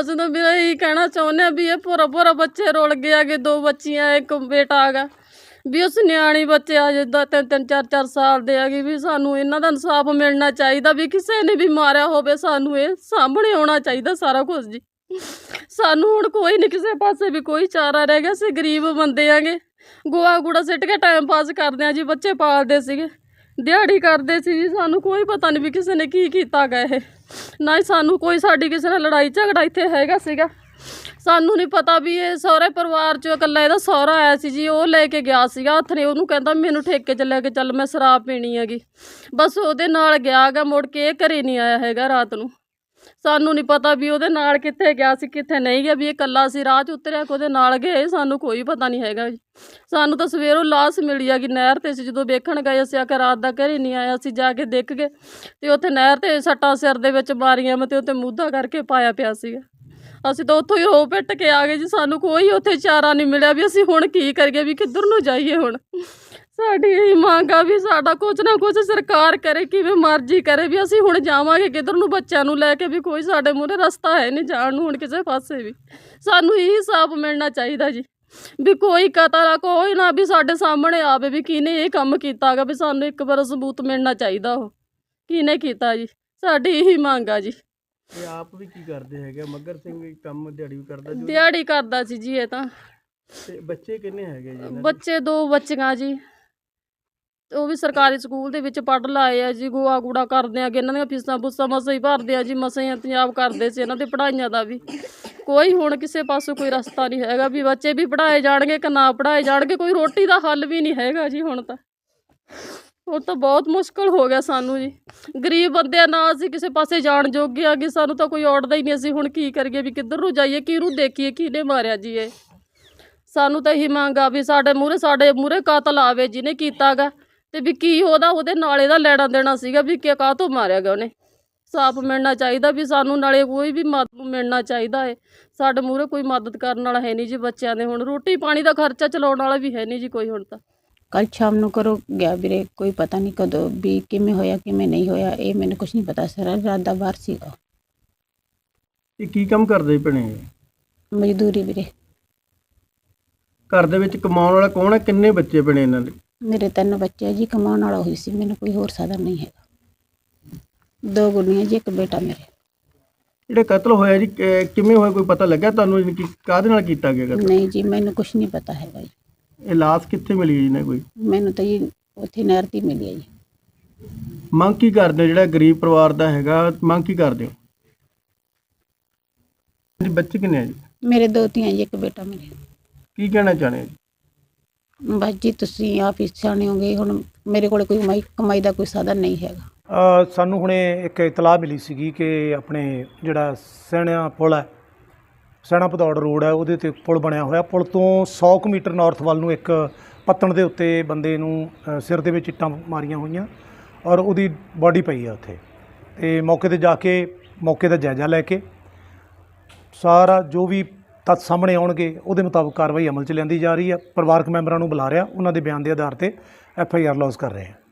ਅਸੀਂ ਤਾਂ ਮੇਰਾ ਇਹੀ ਕਹਿਣਾ ਚਾਹੁੰਦੇ ਆ ਵੀ ਇਹ ਪੂਰਾ ਪੂਰਾ ਬੱਚੇ ਰੁਲ ਗਏ ਆਗੇ ਦੋ ਬੱਚੀਆਂ, ਇੱਕ ਬੇਟਾ ਆਗਾ ਵੀ ਉਸ ਨਿਆਣੀ ਬੱਚੇ ਆ ਜਿੱਦਾਂ ਤਿੰਨ ਤਿੰਨ, ਚਾਰ ਚਾਰ ਸਾਲ ਦੇ ਆਗੇ ਵੀ ਸਾਨੂੰ ਇਹਨਾਂ ਦਾ ਇਨਸਾਫ ਮਿਲਣਾ ਚਾਹੀਦਾ ਵੀ ਕਿਸੇ ਨੇ ਵੀ ਮਾਰਿਆ ਹੋਵੇ, ਸਾਨੂੰ ਇਹ ਸਾਹਮਣੇ ਆਉਣਾ ਚਾਹੀਦਾ ਸਾਰਾ ਕੁਝ ਜੀ। ਸਾਨੂੰ ਹੁਣ ਕੋਈ ਨਹੀਂ ਕਿਸੇ ਪਾਸੇ ਵੀ ਕੋਈ ਚਾਰਾ ਰਹਿ ਗਿਆ, ਅਸੀਂ ਗਰੀਬ ਬੰਦੇ ਆਗੇ ਗੋਆ ਗੂੜਾ ਸਿੱਟ ਕੇ ਟਾਈਮ ਪਾਸ ਕਰਦੇ ਆ ਜੀ, ਬੱਚੇ ਪਾਲਦੇ ਸੀਗੇ। ਦਿਹਾੜੀ ਕਰਦੇ ਸੀ ਜੀ, ਸਾਨੂੰ ਕੋਈ ਪਤਾ ਨਹੀਂ ਵੀ ਕਿਸੇ ਨੇ ਕੀ ਕੀਤਾ ਗਾ ਇਹ। ਨਾ ਹੀ ਸਾਨੂੰ ਕੋਈ ਸਾਡੀ ਕਿਸੇ ਨਾਲ ਲੜਾਈ ਝਗੜਾ ਇੱਥੇ ਹੈਗਾ ਸੀਗਾ। ਸਾਨੂੰ ਨਹੀਂ ਪਤਾ ਵੀ ਇਹ ਸਹੁਰੇ ਪਰਿਵਾਰ ਚੋਂ ਇਕੱਲਾ ਇਹਦਾ ਸਹੁਰਾ ਆਇਆ ਸੀ ਜੀ, ਉਹ ਲੈ ਕੇ ਗਿਆ ਸੀਗਾ ਹੱਥ ਨੇ, ਉਹਨੂੰ ਕਹਿੰਦਾ ਮੈਨੂੰ ਠੇਕੇ 'ਚ ਲੈ ਕੇ ਚੱਲ, ਮੈਂ ਸ਼ਰਾਬ ਪੀਣੀ ਹੈਗੀ। ਬਸ ਉਹਦੇ ਨਾਲ ਗਿਆ ਗਾ, ਮੁੜ ਕੇ ਇਹ ਘਰੇ ਨਹੀਂ ਆਇਆ ਹੈਗਾ ਰਾਤ ਨੂੰ। ਸਾਨੂੰ ਨਹੀਂ ਪਤਾ ਵੀ ਉਹਦੇ ਨਾਲ ਕਿੱਥੇ ਗਿਆ ਸੀ, ਕਿੱਥੇ ਨਹੀਂ ਗਿਆ, ਵੀ ਇਹ ਇਕੱਲਾ ਸੀ, ਰਾਹ 'ਚ ਉਤਰਿਆ ਕਿ ਉਹਦੇ ਨਾਲ ਗਏ, ਸਾਨੂੰ ਕੋਈ ਪਤਾ ਨਹੀਂ ਹੈਗਾ ਜੀ। ਸਾਨੂੰ ਤਾਂ ਸਵੇਰੋਂ ਲਾਸ਼ ਮਿਲੀ ਆ ਕਿ ਨਹਿਰ ਤੇ ਸੀ, ਜਦੋਂ ਵੇਖਣ ਗਏ ਅਸੀਂ ਆ ਕੇ ਰਾਤ ਦਾ ਘਰੇ ਨਹੀਂ ਆਇਆ, ਅਸੀਂ ਜਾ ਕੇ ਦੇਖ ਗਏ ਤੇ ਉੱਥੇ ਨਹਿਰ ਤੇ ਸੱਟਾਂ ਸਿਰ ਦੇ ਵਿੱਚ ਮਾਰੀਆਂ ਮੈਂ ਤੇ ਉੱਤੇ ਮੂਧਾ ਕਰਕੇ ਪਾਇਆ ਪਿਆ ਸੀਗਾ। ਅਸੀਂ ਤਾਂ ਉੱਥੋਂ ਹੀ ਰੋ ਪਿੱਟ ਕੇ ਆ ਗਏ ਜੀ, ਸਾਨੂੰ ਕੋਈ ਉੱਥੇ ਚਾਰਾ ਨਹੀਂ ਮਿਲਿਆ ਵੀ ਅਸੀਂ ਹੁਣ ਕੀ ਕਰੀਏ, ਵੀ ਕਿੱਧਰ ਨੂੰ ਜਾਈਏ ਹੁਣ। ਸਾਡੀ ਇਹ ਮੰਗ ਆ ਵੀ ਸਾਡਾ ਕੁਝ ਨਾ ਕੁਝ ਸਰਕਾਰ ਕਰੇ ਕਿਵੇਂ ਮਰਜ਼ੀ ਕਰੇ ਵੀ ਅਸੀਂ ਹੁਣ ਜਾਵਾਂਗੇ ਕਿੱਧਰ ਨੂੰ ਬੱਚਿਆਂ ਨੂੰ ਲੈ ਕੇ ਵੀ ਕੋਈ ਸਾਡੇ ਮੂਹਰੇ ਰਸਤਾ ਹੈ ਨਹੀਂ ਜਾਣ ਨੂੰ ਹੁਣ ਕਿਸੇ ਪਾਸੇ ਵੀ। ਸਾਨੂੰ ਇਹ ਹਿਸਾਬ ਮਿਲਣਾ ਚਾਹੀਦਾ ਜੀ। ਵੀ ਕੋਈ ਕਤਲ ਆ ਕੋਈ ਨਾ ਵੀ ਸਾਡੇ ਸਾਹਮਣੇ ਆਵੇ ਵੀ ਕਿਹਨੇ ਇਹ ਕੰਮ ਕੀਤਾਗਾ ਵੀ ਸਾਨੂੰ ਇੱਕ ਵਾਰ ਸਬੂਤ ਮਿਲਣਾ ਚਾਹੀਦਾ ਉਹ। ਕਿਹਨੇ ਕੀਤਾ ਜੀ? ਸਾਡੀ ਇਹੀ ਮੰਗ ਆ ਜੀ। ਇਹ ਆਪ ਵੀ ਕੀ ਕਰਦੇ ਹੈਗੇ ਆ? ਮੱਘਰ ਸਿੰਘ ਵੀ ਕੰਮ ਦਿਹਾੜੀ ਵੀ ਕਰਦਾ ਜੋ। ਦਿਹਾੜੀ ਕਰਦਾ ਸੀ ਜੀ ਇਹ ਤਾਂ। ਤੇ ਬੱਚੇ ਕਿੰਨੇ ਹੈਗੇ ਜੀ ਇਹਨਾਂ ਦੇ? ਬੱਚੇ ਦੋ ਬੱਚੀਆਂ ਜੀ। ਉਹ ਵੀ ਸਰਕਾਰੀ ਸਕੂਲ ਦੇ ਵਿੱਚ ਪੜ੍ਹ ਲਾਏ ਆ ਜੀ, ਗੋਆ ਗੂੜਾ ਕਰਦੇ ਆ ਕਿ ਇਹਨਾਂ ਦੀਆਂ ਫੀਸਾਂ ਫੂਸਾਂ ਮਸਾਂ ਹੀ ਭਰਦੇ ਆ ਜੀ, ਮਸਾਂ ਹੀ ਇੰਤਜ਼ਾਮ ਕਰਦੇ ਸੀ ਇਹਨਾਂ ਦੇ ਪੜ੍ਹਾਈਆਂ ਦਾ ਵੀ। ਕੋਈ ਹੁਣ ਕਿਸੇ ਪਾਸੋਂ ਕੋਈ ਰਸਤਾ ਨਹੀਂ ਹੈਗਾ ਵੀ ਬੱਚੇ ਵੀ ਪੜ੍ਹਾਏ ਜਾਣਗੇ ਕਿ ਨਾ ਪੜ੍ਹਾਏ ਜਾਣਗੇ, ਕੋਈ ਰੋਟੀ ਦਾ ਹੱਲ ਵੀ ਨਹੀਂ ਹੈਗਾ ਜੀ ਹੁਣ ਤਾਂ। ਉਹ ਤਾਂ ਬਹੁਤ ਮੁਸ਼ਕਲ ਹੋ ਗਿਆ ਸਾਨੂੰ ਜੀ। ਗਰੀਬ ਬੰਦੇ ਆ, ਨਾ ਅਸੀਂ ਕਿਸੇ ਪਾਸੇ ਜਾਣ ਜੋਗੇ ਆ ਕਿ ਸਾਨੂੰ ਤਾਂ ਕੋਈ ਔੜਦਾ ਹੀ ਨਹੀਂ ਅਸੀਂ ਹੁਣ ਕੀ ਕਰੀਏ ਵੀ ਕਿੱਧਰ ਨੂੰ ਜਾਈਏ, ਕਿਹਨੂੰ ਦੇਖੀਏ, ਕਿਹਨੇ ਮਾਰਿਆ ਜੀ ਇਹ। ਸਾਨੂੰ ਤਾਂ ਇਹੀ ਮੰਗ ਆ ਵੀ ਸਾਡੇ ਮੂਹਰੇ ਸਾਡੇ ਮੂਹਰੇ ਕਾਤਲ ਆਵੇ ਜਿਹਨੇ ਕੀਤਾਗਾ ਤੇ ਵੀ ਕੀ ਉਹਦਾ ਉਹਦੇ ਨਾਲ ਇਹਦਾ ਲੈਣਾ ਦੇਣਾ ਸੀਗਾ ਵੀ ਕਿ ਕਾਹਤੋਂ ਮਾਰਿਆ ਗਿਆ ਉਹਨੇ। ਸਾਫ਼ ਮਿਲਣਾ ਚਾਹੀਦਾ ਵੀ ਸਾਨੂੰ ਨਾਲੇ ਕੋਈ ਵੀ ਮਦਦ ਮਿਲਣਾ ਚਾਹੀਦਾ ਹੈ ਸਾਡੇ ਮੂਹਰੇ ਕੋਈ ਮਦਦ ਕਰਨ ਵਾਲਾ ਹੈ ਨਹੀਂ ਜੀ ਬੱਚਿਆਂ ਦੇ ਹੁਣ। ਰੋਟੀ ਪਾਣੀ ਦਾ ਖਰਚਾ ਚਲਾਉਣ ਵਾਲਾ ਵੀ ਹੈ ਨਹੀਂ ਜੀ ਕੋਈ ਹੁਣ ਤਾਂ। ਕੱਲ ਸ਼ਾਮ ਨੂੰ ਕਰੋ। ਗਿਆ ਵੀਰੇ ਕੋਈ ਪਤਾ ਨਹੀਂ ਕਦੋਂ ਵੀ ਕਿਵੇਂ ਹੋਇਆ ਕਿਵੇਂ ਨਹੀਂ ਹੋਇਆ ਇਹ ਮੈਨੂੰ ਕੁਝ ਨਹੀਂ ਪਤਾ। ਸਾਰਾ ਰਾਤ ਦਾ ਬਾਹਰ ਸੀਗਾ। ਇਹ ਕੀ ਕੰਮ ਕਰਦੇ ਭਣੇ? ਮਜ਼ਦੂਰੀ ਵੀਰੇ। ਘਰ ਦੇ ਵਿੱਚ ਕਮਾਉਣ ਵਾਲਾ ਕੌਣ ਹੈ? ਕਿੰਨੇ ਬੱਚੇ ਭਣੇ ਇਹਨਾਂ ਦੇ? ਮੇਰੇ ਤਿੰਨ ਬੱਚੇ ਆ ਜੀ ਕਮਾਉਣ ਵਾਲਾ ਹੋਈ ਸੀ ਮੈਨੂੰ ਕੋਈ ਹੋਰ ਸਾਧਨ ਨਹੀਂ ਹੈਗਾ। ਦੋ ਗੁੱਡੀਆਂ ਜੀ ਇੱਕ ਬੇਟਾ ਮੇਰੇ। ਜਿਹੜਾ ਕਤਲ ਹੋਇਆ ਜੀ ਕਿ- ਕਿਵੇਂ ਹੋਇਆ ਕੋਈ ਪਤਾ ਲੱਗਾ ਤੁਹਾਨੂੰ ਇਹਨੇ ਕੀ ਕਾਹਦੇ ਨਾਲ ਕੀਤਾ ਗਿਆ ਕਤਲ? ਨਹੀਂ ਜੀ ਮੈਨੂੰ ਕੁਝ ਨਹੀਂ ਪਤਾ ਹੈਗਾ ਜੀ। ਇਹ ਲਾਸ਼ ਕਿੱਥੇ ਮਿਲੀ ਜੀ ਨੇ ਕੋਈ? ਮੈਨੂੰ ਤਾਂ ਜੀ ਉੱਥੇ ਨਹਿਰ ਤੇ ਹੀ ਮਿਲੀ ਹੈ ਜੀ। ਮੰਗ ਕੀ ਕਰਦੇ ਹੋ? ਜਿਹੜਾ ਗਰੀਬ ਪਰਿਵਾਰ ਦਾ ਹੈਗਾ ਮੰਗ ਕੀ ਕਰਦੇ ਹੋ? ਜੀ ਬੱਚੇ ਕਿੰਨੇ ਆ ਜੀ? ਮੇਰੇ ਦੋ ਧੀਆਂ ਜੀ ਇੱਕ ਬੇਟਾ ਮੇਰੇ। ਕੀ ਕਹਿਣਾ ਚਾਹੁੰਦੇ ਹੋ ਜੀ? ਬਸ ਜੀ ਤੁਸੀਂ ਆਪ ਹੀ ਸਿਆਣੇ ਹੋਗੇ ਹੁਣ ਮੇਰੇ ਕੋਲ ਕੋਈ ਕਮਾਈ ਕਮਾਈ ਦਾ ਕੋਈ ਸਾਧਨ ਨਹੀਂ ਹੈਗਾ। ਅ, ਸਾਨੂੰ ਹੁਣੇ ਇੱਕ ਇਤਲਾਹ ਮਿਲੀ ਸੀਗੀ ਕਿ ਆਪਣੇ ਜਿਹੜਾ ਸੈਣਾ ਪੁਲ ਹੈ ਸੈਣਾ ਭਦੌੜ ਰੋਡ ਹੈ ਉਹਦੇ ਤੇ ਪੁਲ ਬਣਿਆ ਹੋਇਆ। ਪੁਲ ਤੋਂ 100 ਕੁ ਮੀਟਰ ਨਾਰਥ ਵੱਲ ਨੂੰ ਇੱਕ ਪੱਤਣ ਦੇ ਉੱਤੇ ਬੰਦੇ ਨੂੰ ਅ, ਸਿਰ ਦੇ ਵਿੱਚ ਇੱਟਾਂ ਮਾਰੀਆਂ ਹੋਈਆਂ ਔਰ ਉਹਦੀ ਬਾਡੀ ਪਈ ਆ ਉੱਥੇ। ਤੇ ਮੌਕੇ ਤੇ ਜਾ ਕੇ ਮੌਕੇ ਦਾ ਜਾਇਜ਼ਾ ਲੈ ਕੇ ਸਾਰਾ ਜੋ ਵੀ ਤੱਥ ਸਾਹਮਣੇ ਆਉਣਗੇ, ਉਹਦੇ ਮੁਤਾਬਕ ਕਾਰਵਾਈ ਅਮਲ 'ਚ ਲਿਆਂਦੀ ਜਾ ਰਹੀ ਹੈ। ਪਰਿਵਾਰਕ ਮੈਂਬਰਾਂ ਨੂੰ ਬੁਲਾ ਰਿਹਾ, ਉਹਨਾਂ ਦੇ ਬਿਆਨ ਦੇ ਆਧਾਰ ਤੇ ਐਫ ਆਈ ਆਰ ਲੌਜ ਕਰ ਰਹੇ ਹਾਂ।